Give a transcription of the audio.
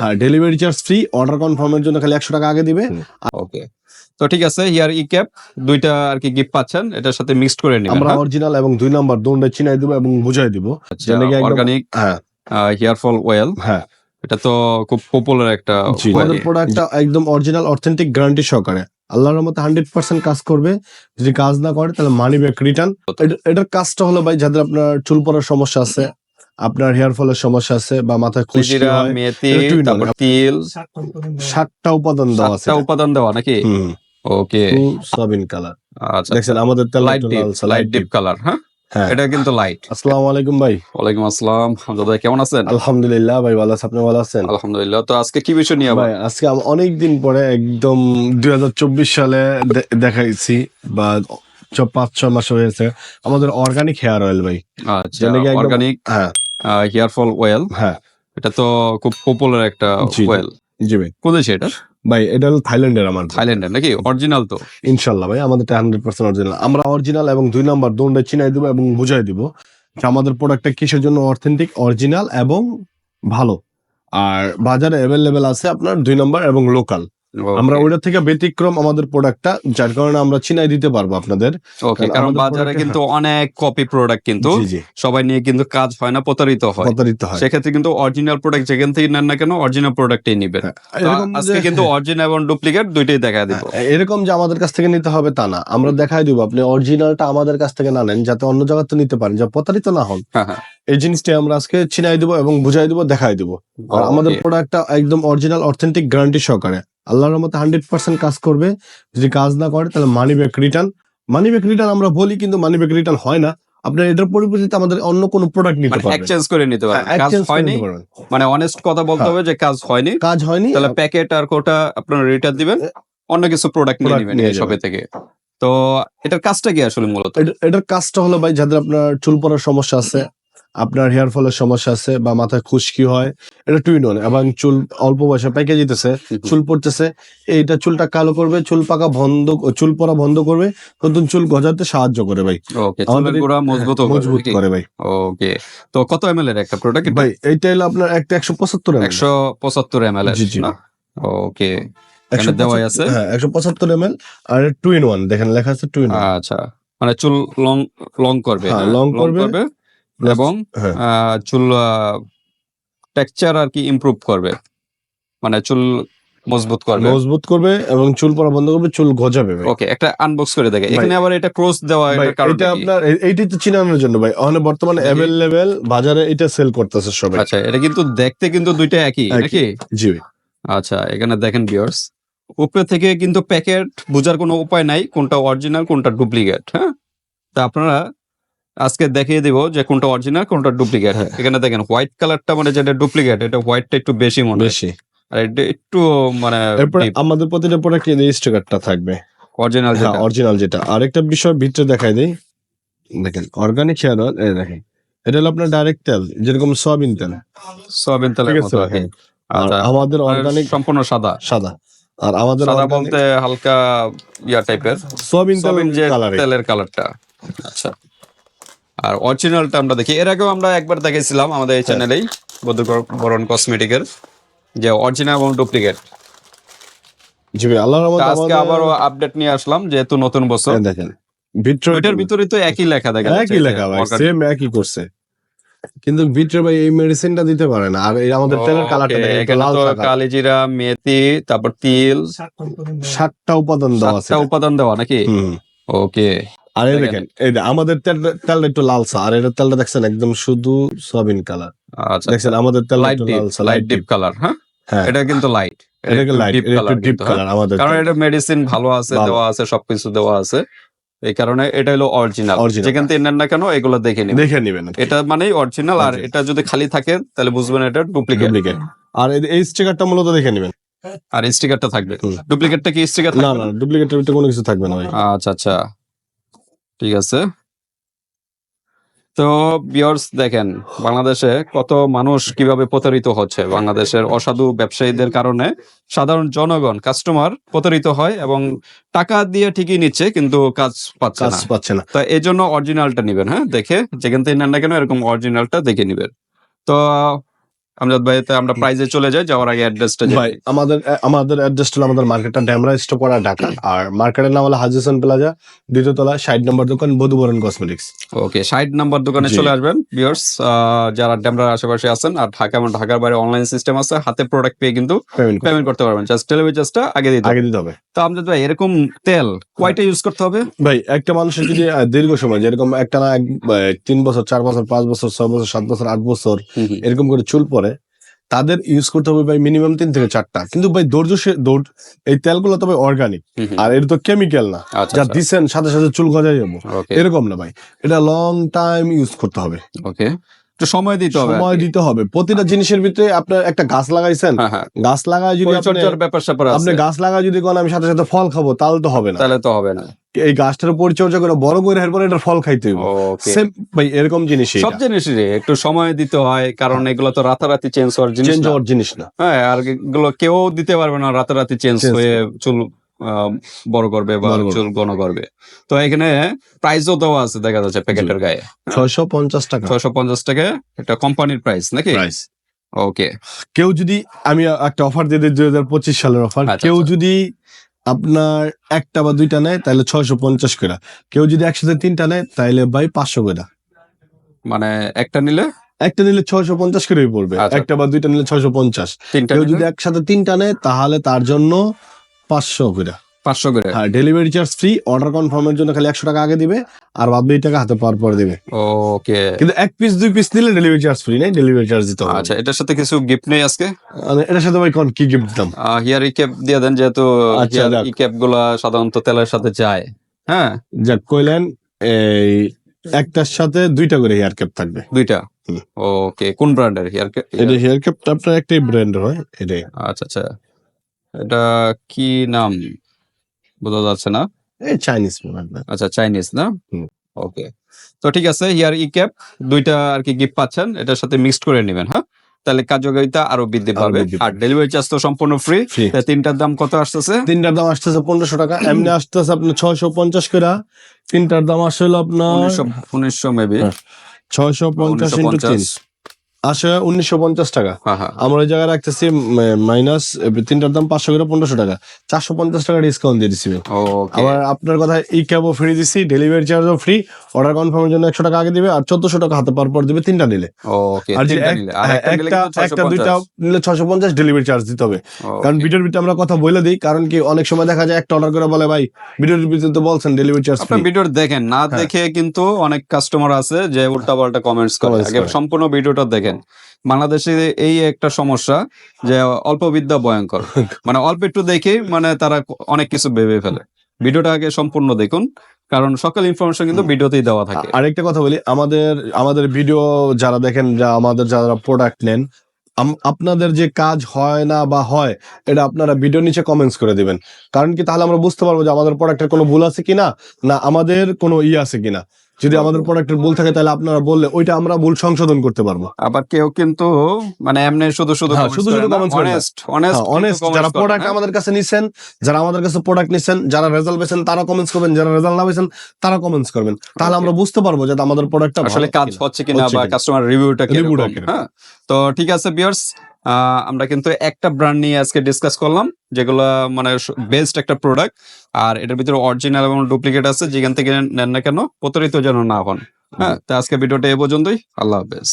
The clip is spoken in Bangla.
হ্যাঁ ডেলিভারি চার্জ ফ্রি অর্ডার কনফার্মের জন্য খালি একশো টাকা আগে দিবে। ওকে তো ঠিক আছে হিয়ার ই ক্যাপ দুইটা আর কি গিফট পাচ্ছেন এটার সাথে মিক্সড করে নেবেন আমরা অরিজিনাল এবং দুই নাম্বার দুটো চিনাই দিব এবং বুঝাই দিব। অর্গানিক হ্যাঁ। হেয়ার ফল অয়েল হ্যাঁ। এটা তো খুব পপুলার একটা আমাদের প্রোডাক্টটা একদম অরিজিনাল অথেন্টিক গ্যারান্টি সহকারে আল্লাহর মতো হান্ড্রেড পার্সেন্ট কাজ করবে। যদি কাজ না করে তাহলে মানি ব্যাক রিটার্ন এটার কাজটা হলো ভাই যাদের আপনার চুল পড়ার সমস্যা আছে আপনার হেয়ার ফলের সমস্যা আছে বা খুশি মেথি oil। তিল। সাতটা উপাদান দেওয়া আছে উপাদান দেওয়া নাকি? ওকে। সবিন কালার। আচ্ছা দেখছেন আমাদের তেল লাইট লাইট ডিপ কালার হ্যাঁ? এটা কিন্তু লাইট আসসালামু আলাইকুম ভাই। ওয়ালাইকুম আসসালাম। হামজা ভাই কেমন আছেন? আলহামদুলিল্লাহ ভাই ভালো আছে আপনি ভালো আছেন? আলহামদুলিল্লাহ। তো আজকে কি বিষয় নিয়ে ভাই আজকে অনেক দিন পরে একদম দুই হাজার চব্বিশ সালে দেখাইছি বা ছ- পাঁচ ছয় মাস হয়েছে। আমাদের অর্গানিক হেয়ার অয়েল ভাই। আচ্ছা অর্গানিক হ্যাঁ। হেয়ার ফল অয়েল হ্যাঁ। এটা তো খুব পপুলার একটা জি, জি। ভাই। দেশে এটা? ভাই এটা হলো থাইল্যান্ডের আমার থাইল্যান্ডের নাকি? অরিজিনাল তো। ইনশাল্লাহ ভাই। আমাদের হান্ড্রেড পার্সেন্ট অরিজিনাল আমরা অরিজিনাল এবং দুই নাম্বার দুটো চিনাই দিব এবং বুঝাই দিব যে আমাদের প্রোডাক্টটা কিসের জন্য অথেন্টিক অরিজিনাল এবং ভালো। আর বাজারে অ্যাভেলেবেল আছে আপনার দুই নাম্বার এবং লোকাল আমরা ওইটা থেকে ব্যতিক্রম আমাদের প্রোডাক্টটা যার কারণে আমরা চিনাই দিতে পারব আপনাদের। ওকে কারণ বাজারে কিন্তু অনেক কপি প্রোডাক্ট কিন্তু সবাই নিয়ে কিন্তু কাজ হয় না প্রতারিত হয়। প্রতারিত হয়। সেক্ষেত্রে কিন্তু অরিজিনাল প্রোডাক্ট যেখান থেকে নেন না কেন অরিজিনাল প্রোডাক্টই নিবেন। হ্যাঁ, আজকে কিন্তু অরিজিনাল এবং ডুপ্লিকেট দুইটাই দেখা দিব। হ্যাঁ, এরকম যে আমাদের কাছ থেকে নিতে হবে তা না। আমরা দেখাই দিব আপনি অরিজিনালটা আমাদের কাছ থেকে না নেন যাতে অন্য জায়গাতে নিতে পারেন যা প্রতারিত না হন। হ্যাঁ এই জিনিসটাই আমরা আজকে চিনাই দিব এবং বুঝাই দিব দেখাই দিব। আর আমাদের. প্রোডাক্টটা একদম অরিজিনাল অথেন্টিক গ্যারান্টি সহকারে। আল্লাহর মতো হান্ড্রেড পার্সেন্ট কাজ করবে। যদি কাজ না করে তাহলে money back return money back return আমরা বলি কিন্তু মানি ব্যাক রিটার্ন হয় না। আপনার এটার পরিবর্তে আমাদের অন্য কোনো প্রোডাক্ট নিতে মানে পারবেন। এক্সচেঞ্জ করে নিতে পারবেন। হ্যাঁ, কাজ হয়নি। মানে অনেস্ট কথা বলতে। হবে যে কাজ হয়নি। কাজ হয়নি। তাহলে প্যাকেট আর কোটা আপনারা রিটার্ন দিবেন। অন্য কিছু প্রোডাক্ট নিয়ে নেবেন এই শপে থেকে। তো এটার কাজটা কি আসলে মূলত? এটা- এটার কাজটা হলো ভাই যাদের আপনার চুল পড়ার সমস্যা আছে আপনার হেয়ার ফলের সমস্যা আছে বা মাথায় খুশকি হয় এটা টুইন অন এবং চুল অল্প বয়সে পেকে যেতেছে চুল পড়তেছে এইটা চুলটা কালো করবে চুল পাকা বন্ধ চুল পড়া বন্ধ করবে নতুন চুল গজাতে সাহায্য করে ভাই। ওকে আমাদের গোড়া মজবুত মজবুত করে ভাই। ওকে তো কত এমএল এর একটা প্রোডাক্ট ভাই এইটা হলো আপনার একটা একশো পঁচাত্তর একশো পঁচাত্তর এমএল জি, জি। ওকে একশো দেওয়াই আছে? হ্যাঁ একশো পঁচাত্তর M L R twin one দেখেন লেখা আছে টুইন আচ্ছা মানে চুল লং লং করবে লং হ্যাঁ? long করবে। এবং হ্যাঁ। চুল টেক্সচার আর কি ইমপ্রুভ করবে। মানে চুল মজবুত করবে। মজবুত করবে এবং চুল পড়া বন্ধ করবে চুল গজাবে ওকে একটা আনবক্স করে দেখে। এখানে আবার এটা ক্রস দেওয়া এটা আপনার এ- এইটাই তো চিনানোর জন্য ভাই। ওখানে বর্তমানে। অ্যাভেলেবেল বাজারে এটা সেল করতেছে সবাই। আচ্ছা এটা কিন্তু দেখতে কিন্তু দুইটা একই। নাকি? জি আচ্ছা এখানে দেখেন বিয়ার্স উপরে থেকে কিন্তু প্যাকেট বোঝার কোনো উপায় নাই কোনটা অরিজিনাল কোনটা ডুপ্লিকেট হ্যাঁ? তা আপনারা আজকে দেখিয়ে দিব যে কোনটা অরিজিনাল কোনটা ডুপ্লিকেট হ্যাঁ। এখানে দেখেন হোয়াইট কালারটা মানে যেটা ডুপ্লিকেট এটা হোয়াইটটা একটু বেশি মনে বেশি। আর এটা একটু মানে আমাদের প্রতিটা প্রোডাক্টে এই স্টিকারটা থাকবে। অরিজিনাল হ্যাঁ যেটা। অরিজিনাল যেটা। আরেকটা বিষয় ভিতরে দেখাই দেই। দেখেন অর্গানিক হেয়ার অয়েল এই দেখেন। এটা হলো আপনার ডাইরেক্ট তেল যেরকম সয়াবিন তেল। সয়াবিন আছে হ্যাঁ। আর আচ্ছা। আমাদের অর্গানিক সম্পূর্ণ সাদা। সাদা। আর আমাদের সাদা বলতে হালকা ইয়া টাইপের সয়াবিন তেল যে তেলের কালারটা আচ্ছা। আর অরিজিনালটা আমরা দেখি। এর আগেও আমরা একবার দেখেছিলাম আমাদের। এই চ্যানেলেই বরণ কসমেটিকের যে অরিজিনাল এবং ডুপ্লিকেট জি আল্লাহর রহমতে আজকে আবারও আপডেট নিয়ে আসলাম যেহেতু নতুন বছর। দেখেন ভিতরে ভিতরে তো একই লেখা দেখা একই লেখা ভাই সেম একই করছে। কিন্তু ভিতরে ভাই এই মেডিসিনটা দিতে পারে না। আর এই আমাদের তেলের কালারটা দেখেন লাল। কালিজিরা মেথি তারপর তিল। সাতটা উপাদান দেওয়া আছে। সাতটা উপাদান দেওয়া নাকি। ওকে আর এই দেখেন। এই আমাদের তেলটা একটু লালসা আর এটার তেলটা দেখছেন একদম শুধু সয়াবিন কালার। আচ্ছা দেখছেন আমাদের তেল লাইট লালসা লাইট ডিপ কালার হ্যাঁ? হ্যাঁ। এটা কিন্তু লাইট এটা লাইট ডিপ এটা কালার একটু ডিপ কালার আমাদের কারণ এটা মেডিসিন ভালো আছে দেওয়া আছে সবকিছু দেওয়া আছে। এই কারণে এটা হলো অরিজিনাল Original। যেখান থেকে নেন না কেন এগুলো দেখে দেখে নিবেন এটা মানেই অরিজিনাল আর এটা যদি খালি থাকে তাহলে বুঝবেন এটা ডুপ্লিকেট আর এই- স্টিকারটা মূলত দেখে নিবেন। আর স্টিকারটা থাকবে। ডুপ্লিকেটটা কি স্টিকার না না ডুপ্লিকেটের ভিতরে কোনো কিছু থাকবে না আচ্ছা আচ্ছা। ঠিক আছে? তো বিয়ার্স দেখেন বাংলাদেশে কত মানুষ কীভাবে প্রতারিত হচ্ছে? বাংলাদেশের অসাধু ব্যবসায়ীদের কারণে সাধারণ জনগণ কাস্টমার প্রতারিত হয় এবং টাকা দিয়ে ঠিকই নিচ্ছে কিন্তু কাজ পাচ্ছে কাজ পাচ্ছে না। তো এই জন্য অরিজিনালটা নিবেন হ্যাঁ? দেখে যেখান থেকে নেন না কেন এরকম অরিজিনালটা দেখে নিবেন। তো আমজাদ ভাই আমরা প্রাইজে চলে যাই যাওয়ার আগে অ্যাড্রেসটা ভাই আমাদের আমাদের অ্যাড্রেস হলো আমাদের মার্কেটটা ড্যামরা স্টোপাড়া ঢাকা। আর মার্কেটের নাম হলো হাজিসন প্লাজা দ্বিতীয় তলা ষাট নম্বর দোকান বধুবরণ কসমেটিক্স ওকে ষাট নাম্বার দোকানে চলে আসবেন ভিউয়ার্স যারা ড্যামরার আশেপাশে আছেন আর ঢাকা এবং ঢাকার বাইরে অনলাইন সিস্টেম আছে হাতে প্রোডাক্ট পেয়ে কিন্তু পেমেন্ট করতে পারবেন। জাস্ট ডেলিভারি চার্জটা আগে দিতে হবে। আগে দিতে হবে। তো আমজাদ ভাই এরকম তেল কয়টা ইউজ করতে হবে? ভাই একটা মানুষের যদি দীর্ঘ সময় যেরকম একটা না তিন বছর চার বছর পাঁচ বছর ছয় বছর সাত বছর আট বছর এরকম করে চুল পরে তাদের ইউজ করতে হবে ভাই মিনিমাম তিন থেকে চারটা। কিন্তু ভাই ধৈর্য ধৈর্য এই তেলগুলো তবে অর্গানিক আর এটা তো কেমিক্যাল না। আচ্ছা যা দিচ্ছেন সাথে সাথে চুল গজাই যাব। এরকম না ভাই। এটা লং টাইম ইউজ করতে হবে। ওকে সময় দিতে হবে সময় দিতে হবে। প্রতিটা জিনিসের ভিতরে আপনার একটা গাছ লাগাইছেন। হ্যাঁ হ্যাঁ। গাছ লাগায় যদি আপনি গাছ লাগায় যদি কোন আমি সাথে সাথে ফল খাব তাহলে তো হবে না। তাহলে তো হবে না। এই গাছটার পরিচর্যা করে বড় করে এরপরে এটার ফল খাইতে ওকে সেম ভাই এরকম জিনিস সব জিনিসই একটু সময় দিতে হয় কারণ এগুলো তো রাতারাতি চেঞ্জ হওয়ার জিনিস চেঞ্জ। হওয়ার জিনিস না। হ্যাঁ আর এগুলো কেউ দিতে পারবে না রাতারাতি চেঞ্জ হয়ে চুল বড় করবে বা চুল ঘন করবে। তো এখানে প্রাইসও দেওয়া আছে দেখা যাচ্ছে প্যাকেটের গায়ে। ছয়শো পঞ্চাশ টাকা। ছয়শো পঞ্চাশ টাকা এটা কোম্পানির প্রাইস নাকি? প্রাইস ওকে কেউ যদি আমি একটা অফার দিয়ে দিই দুই হাজার পঁচিশ সালের অফার আচ্ছা, কেউ আচ্ছা। যদি আপনার একটা বা দুইটা নেয় তাহলে ছয়শো পঞ্চাশ করে কেউ যদি একসাথে তিনটা নেয় তাহলে ভাই পাঁচশো করে মানে একটা নিলে? একটা নিলে ছয়শো পঞ্চাশ করেই পড়বে আচ্ছা। একটা বা দুইটা নিলে ছয়শো পঞ্চাশ। কেউ যদি একসাথে তিনটা নেয় তাহলে তার জন্য পাঁচশো করে পাঁচশো করে। হ্যাঁ ডেলিভারি চার্জ ফ্রি অর্ডার কনফার্মের জন্য খালি একশো টাকা আগে দিবে আর বাদ বাকি টাকা হাতে পাওয়ার পরে দিবে। ওকে কিন্তু এক পিস দুই পিস নিলে ডেলিভারি চার্জ ফ্রি নেই? ডেলিভারি চার্জ দিতে হবে। আচ্ছা এটার সাথে কিছু গিফট নেই আজকে? এটার সাথে ভাই কোন কি গিফট দিতাম হিয়ার ই ক্যাপ দিয়ে দেন যেহেতু হিয়ার ই ক্যাপগুলা সাধারণত তেলের সাথে যায়। হ্যাঁ? যাক কইলেন এই একটার সাথে দুইটা করে হেয়ার ক্যাপ থাকবে। দুইটা? ওকে কোন ব্র্যান্ডের হেয়ার এটা হেয়ার ক্যাপটা আপনার একটাই ব্র্যান্ডের হয় এটাই। আচ্ছা আচ্ছা। এটা কি নাম? বোঝা যাচ্ছে না? চাইনিজ আচ্ছা চাইনিজ না? ওকে তো ঠিক আছে হিয়ার ই ক্যাপ দুইটা আর কি গিফট পাচ্ছেন এটার সাথে মিক্সড করে নেবেন হ্যাঁ? তাহলে কার্যকারিতা আরও বৃদ্ধি পাবে। আর ডেলিভারি চার্জ তো সম্পূর্ণ ফ্রি তিনটার দাম কত আসতেছে? তিনটার দাম আসতেছে পনেরোশো টাকা এমনি আসতেছে আপনার ছয়শো পঞ্চাশ করে। তিনটার দাম আসলে আপনার উনিশশো মেবি হ্যাঁ, ছয়শো পঞ্চাশ আসে উনিশশো পঞ্চাশ টাকা। হ্যাঁ হ্যাঁ। আমরা ওই জায়গায় রাখতেছি মাইনাস তিনটার দাম পাঁচশো করে পনেরোশো টাকা। চারশো পঞ্চাশ টাকা ডিসকাউন্ট দিয়ে দিচ্ছি আবার আপনার কথা ই ক্যাবও ফ্রি দিচ্ছি ডেলিভারি চার্জও ফ্রি অর্ডার কনফার্মের জন্য একশো টাকা আগে দিবে আর চোদ্দশো টাকা হাতে পার পর দিবে তিনটা নিলে। আর একটা একটা দুইটা নিলে ছশো পঞ্চাশ ডেলিভারি চার্জ দিতে হবে। কারণ ভিডিওর ভিতরে আমরা কথা বলে দিই কারণ কি অনেক সময় দেখা যায় একটা অর্ডার করে বলে ভাই ভিডিওর ভিতরে তো বলছেন ডেলিভারি চার্জ আপনার ভিডিও দেখেন না হ্যাঁ। দেখে কিন্তু অনেক কাস্টমার আছে যে উল্টা পাল্টা কমেন্টস করে। সম্পূর্ণ ভিডিওটা দেখেন। বাংলাদেশে এই একটা সমস্যা যে অল্প বিদ্যা ভয়ঙ্কর। মানে অল্প একটু দেখে মানে তারা অনেক কিছু ভেবে ফেলে। ভিডিওটা আগে সম্পূর্ণ দেখুন কারণ সকল ইনফরমেশন কিন্তু ভিডিওতেই দেওয়া থাকে। আরেকটা কথা বলি আমাদের আমাদের ভিডিও যারা দেখেন যা আমাদের যারা প্রোডাক্ট নেন আপনাদের যে কাজ হয় না বা হয় এটা আপনারা ভিডিও নিচে কমেন্টস করে দিবেন। কারণ কি তাহলে আমরা বুঝতে পারব যে আমাদের প্রোডাক্টের কোনো ভুল আছে কিনা না আমাদের কোনো ই আছে কিনা। যদি আমাদের প্রোডাক্টের ভুল থাকে তাহলে আপনারা বললে ওইটা আমরা ভুল সংশোধন করতে পারব। আবার কেউ কিন্তু মানে এমনি শুধু শুধু হ্যাঁ, শুধু শুধু করে অনেস্ট অনেস্ট অনেস্ট যারা প্রোডাক্ট আমাদের কাছে নিছেন যারা আমাদের কাছে প্রোডাক্ট নিছেন যারা রেজাল্ট পেয়েছেন তারা কমেন্টস করবেন যারা রেজাল্ট না পেয়েছেন তারা কমেন্টস করবেন। তাহলে আমরা বুঝতে পারব যে আমাদের প্রোডাক্টটা আসলে কাজ হচ্ছে কিনা বা কাস্টমার রিভিউটা কীরকম। হ্যাঁ? তো ঠিক আছে বিয়ার্স আমরা কিন্তু একটা ব্র্যান্ড নিয়ে আজকে ডিসকাস করলাম যেগুলো মানে বেস্ট একটা প্রোডাক্ট আর এটার ভিতরে অরিজিনাল এবং ডুপ্লিকেট আছে যেখান থেকে নেন না কেন প্রতারিত যেন না হন। হ্যাঁ তো আজকে ভিডিওটা এ পর্যন্তই আল্লাহ হাফেজ।